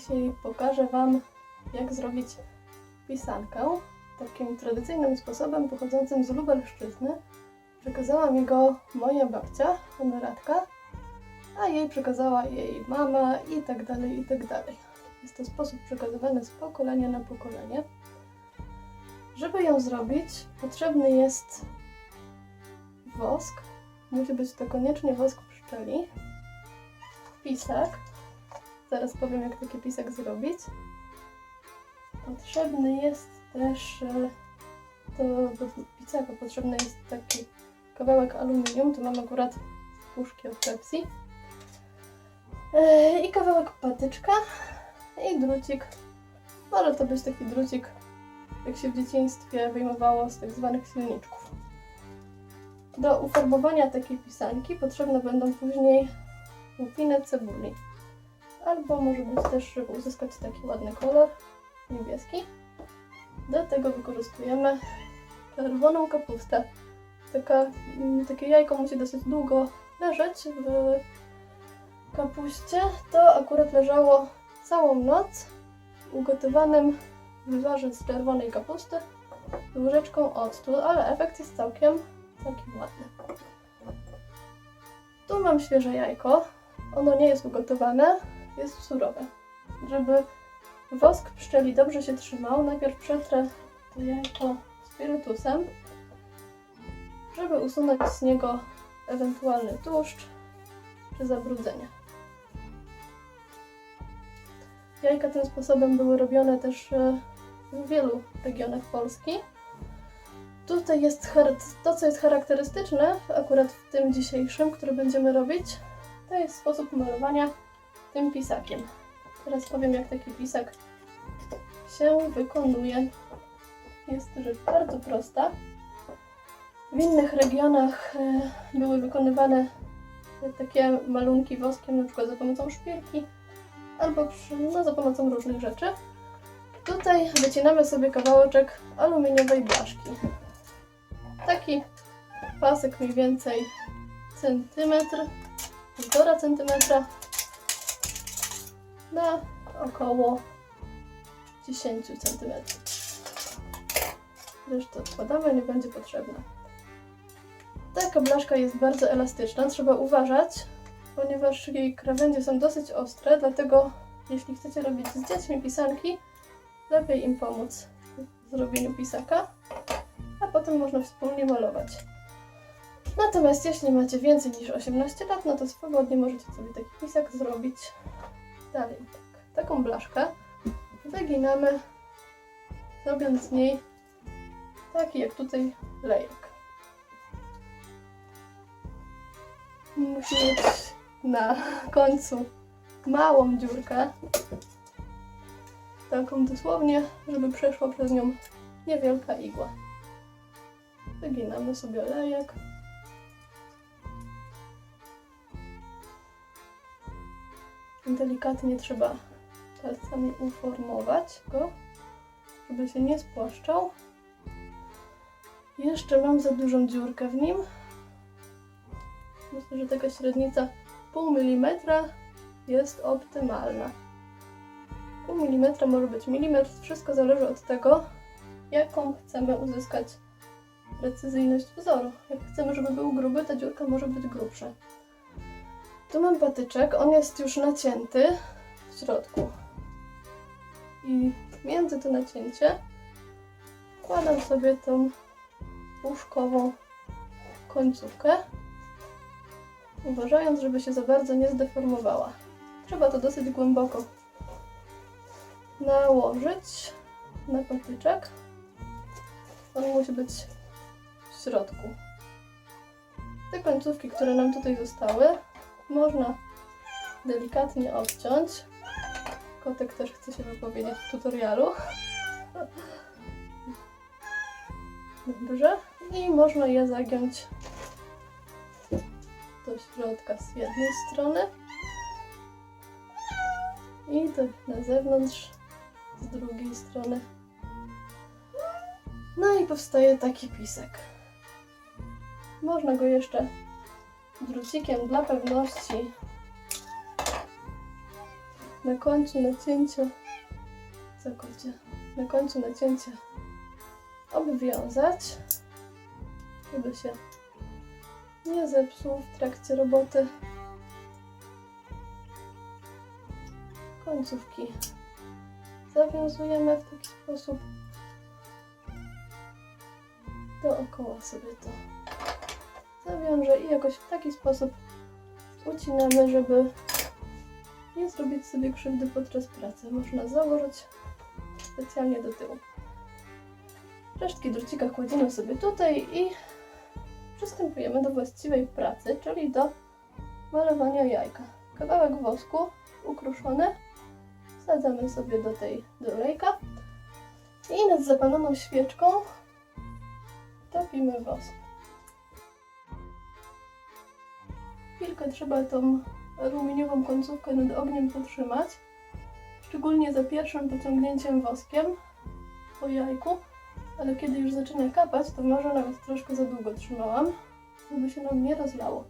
Dzisiaj pokażę Wam, jak zrobić pisankę takim tradycyjnym sposobem pochodzącym z Lubelszczyzny. Przekazała mi go moja babcia, Honoratka, a jej przekazała jej mama i tak dalej, i tak dalej. Jest to sposób przekazywany z pokolenia na pokolenie. Żeby ją zrobić, potrzebny jest wosk. Musi być to koniecznie wosk pszczeli. Pisak. Zaraz powiem, jak taki pisak zrobić. Potrzebny jest też e, to do pisaka potrzebny jest taki kawałek aluminium. Tu mam akurat puszki od Pepsi. E, I kawałek patyczka i drucik. Może to być taki drucik, jak się w dzieciństwie wyjmowało z tak zwanych silniczków. Do ufarbowania takiej pisanki potrzebne będą później łupiny cebuli. Albo może być też, żeby uzyskać taki ładny kolor, niebieski. Do tego wykorzystujemy czerwoną kapustę. Taka, mm, takie jajko musi dosyć długo leżeć w kapuście. To akurat leżało całą noc ugotowanym wywarze z czerwonej kapusty łyżeczką octu, ale efekt jest całkiem, całkiem ładny. Tu mam świeże jajko. Ono nie jest ugotowane, jest surowe. Żeby wosk pszczeli dobrze się trzymał, najpierw przetrę to jajko spirytusem, żeby usunąć z niego ewentualny tłuszcz czy zabrudzenia. Jajka tym sposobem były robione też e, w wielu regionach Polski. Tutaj jest to, co jest charakterystyczne, akurat w tym dzisiejszym, który będziemy robić, to jest sposób malowania tym pisakiem. Teraz powiem, jak taki pisak się wykonuje. Jest rzecz bardzo prosta. W innych regionach e, były wykonywane takie malunki woskiem, na przykład za pomocą szpilki albo przy, no, za pomocą różnych rzeczy. Tutaj wycinamy sobie kawałeczek aluminiowej blaszki. Taki pasek mniej więcej centymetr, półtora centymetra na około 10 centymetrów. Resztę odkładamy, nie będzie potrzebna. Taka blaszka jest bardzo elastyczna, trzeba uważać, ponieważ jej krawędzie są dosyć ostre, dlatego jeśli chcecie robić z dziećmi pisanki, lepiej im pomóc w zrobieniu pisaka, a potem można wspólnie malować. Natomiast jeśli macie więcej niż 18 lat, no to swobodnie możecie sobie taki pisak zrobić dalej. Tak, taką blaszkę wyginamy, robiąc z niej taki jak tutaj lejek. Musi mieć na końcu małą dziurkę, taką dosłownie, żeby przeszła przez nią niewielka igła. Wyginamy sobie lejek. Delikatnie trzeba palcami uformować go, żeby się nie spłaszczał. Jeszcze mam za dużą dziurkę w nim. Myślę, że taka średnica pół milimetra jest optymalna. Pół milimetra może być milimetr, wszystko zależy od tego, jaką chcemy uzyskać precyzyjność wzoru. Jak chcemy, żeby był gruby, ta dziurka może być grubsza. Tu mam patyczek, on jest już nacięty w środku. I między to nacięcie wkładam sobie tą puszkową końcówkę, uważając, żeby się za bardzo nie zdeformowała. Trzeba to dosyć głęboko nałożyć na patyczek. On musi być w środku. Te końcówki, które nam tutaj zostały, można delikatnie obciąć. Kotek też chce się wypowiedzieć w tutorialu. Dobrze. I można je zagiąć do środka z jednej strony i to na zewnątrz z drugiej strony. No i powstaje taki pisek. Można go jeszcze drucikiem dla pewności. Na końcu nacięcia, zakończę, na końcu nacięcia. Obwiązać, żeby się nie zepsuł w trakcie roboty. Końcówki. Zawiązujemy w taki sposób. Dookoła sobie to zawiążę i jakoś w taki sposób ucinamy, żeby nie zrobić sobie krzywdy podczas pracy. Można założyć specjalnie do tyłu. Resztki drucika kładziemy sobie tutaj i przystępujemy do właściwej pracy, czyli do malowania jajka. Kawałek wosku ukruszony wsadzamy sobie do tej dolejka i nad zapaloną świeczką topimy wosk. Chwilkę trzeba tą aluminiową końcówkę nad ogniem potrzymać, szczególnie za pierwszym pociągnięciem woskiem po jajku, ale kiedy już zaczyna kapać, to może nawet troszkę za długo trzymałam, żeby się nam nie rozlało.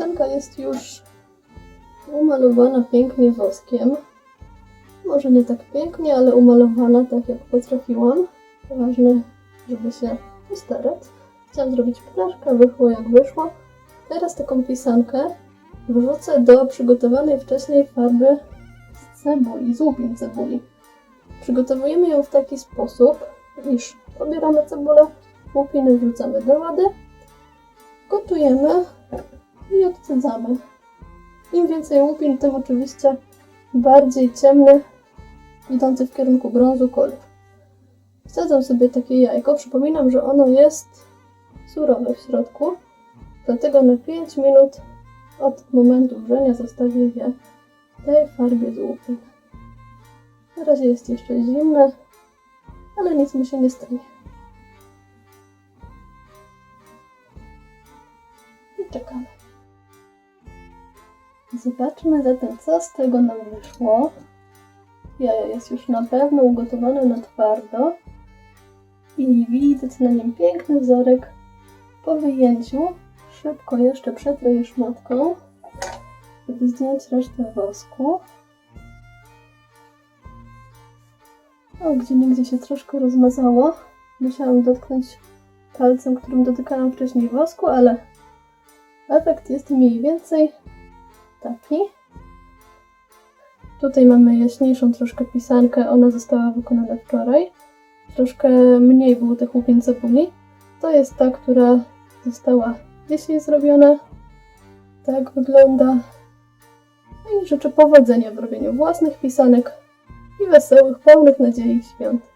Pisanka jest już umalowana pięknie woskiem. Może nie tak pięknie, ale umalowana tak jak potrafiłam. Ważne, żeby się postarać. Chciałam zrobić ptaszka, wyszło jak wyszło. Teraz taką pisankę wrzucę do przygotowanej wcześniej farby z cebuli, z łupin cebuli. Przygotowujemy ją w taki sposób, iż pobieramy cebulę, łupiny wrzucamy do wody, gotujemy Im więcej łupin, tym oczywiście bardziej ciemny, idący w kierunku brązu kolor. Wsadzam sobie takie jajko. Przypominam, że ono jest surowe w środku, dlatego na 5 minut od momentu wrzenia zostawię je w tej farbie z łupin. Na razie jest jeszcze zimne, ale nic mu się nie stanie. I czekamy. Zobaczmy zatem, co z tego nam wyszło. Jajo jest już na pewno ugotowane na twardo. I widzę na nim piękny wzorek po wyjęciu. Szybko jeszcze przetrę je szmatką, żeby zdjąć resztę wosku. O, gdzie niegdzie się troszkę rozmazało. Musiałam dotknąć palcem, którym dotykałam wcześniej wosku, ale efekt jest mniej więcej taki. Tutaj mamy jaśniejszą troszkę pisankę, ona została wykonana wczoraj. Troszkę mniej było tych łupin cebuli. To jest ta, która została dzisiaj zrobiona. Tak wygląda. No i życzę powodzenia w robieniu własnych pisanek i wesołych, pełnych nadziei świąt.